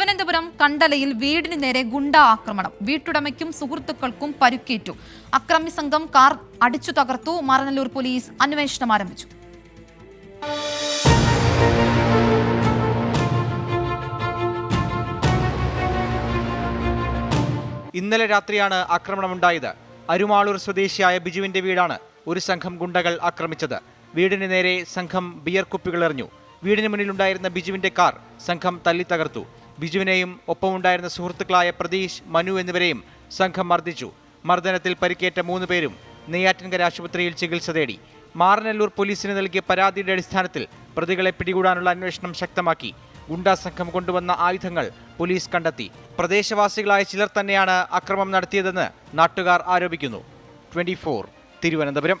തിരുവനന്തപുരം കണ്ടലയിൽ വീടിനു നേരെ ഗുണ്ടാ ആക്രമണം. വീട്ടുടമയ്ക്കും സുഹൃത്തുക്കൾക്കും പരുക്കേറ്റു. അക്രമി സംഘം കാർ അടിച്ചു തകർത്തു. മറനല്ലൂർ പോലീസ് അന്വേഷണം ആരംഭിച്ചു. ഇന്നലെ രാത്രിയാണ് ആക്രമണമുണ്ടായത്. അരുമാളൂർ സ്വദേശിയായ ബിജുവിന്റെ വീടാണ് ഒരു സംഘം ഗുണ്ടകൾ ആക്രമിച്ചത്. വീടിന് നേരെ സംഘം ബിയർ കുപ്പികൾ എറിഞ്ഞു. വീടിന് മുന്നിലുണ്ടായിരുന്ന ബിജുവിന്റെ കാർ സംഘം തല്ലി തകർത്തു. ബിജുവിനെയും ഒപ്പമുണ്ടായിരുന്ന സുഹൃത്തുക്കളായ പ്രതീഷ് മനു എന്നിവരെയും സംഘം മർദ്ദിച്ചു. മർദ്ദനത്തിൽ പരിക്കേറ്റ മൂന്ന് പേരും നെയ്യാറ്റിൻകര ആശുപത്രിയിൽ ചികിത്സ തേടി. മാറനല്ലൂർ പോലീസിന് നൽകിയ പരാതിയുടെ അടിസ്ഥാനത്തിൽ പ്രതികളെ പിടികൂടാനുള്ള അന്വേഷണം ശക്തമാക്കി. ഗുണ്ടാ സംഘം കൊണ്ടുവന്ന ആയുധങ്ങൾ പോലീസ് കണ്ടെത്തി. പ്രദേശവാസികളായ ചിലർ തന്നെയാണ് അക്രമം നടത്തിയതെന്ന് നാട്ടുകാർ ആരോപിക്കുന്നു. ട്വന്റി തിരുവനന്തപുരം.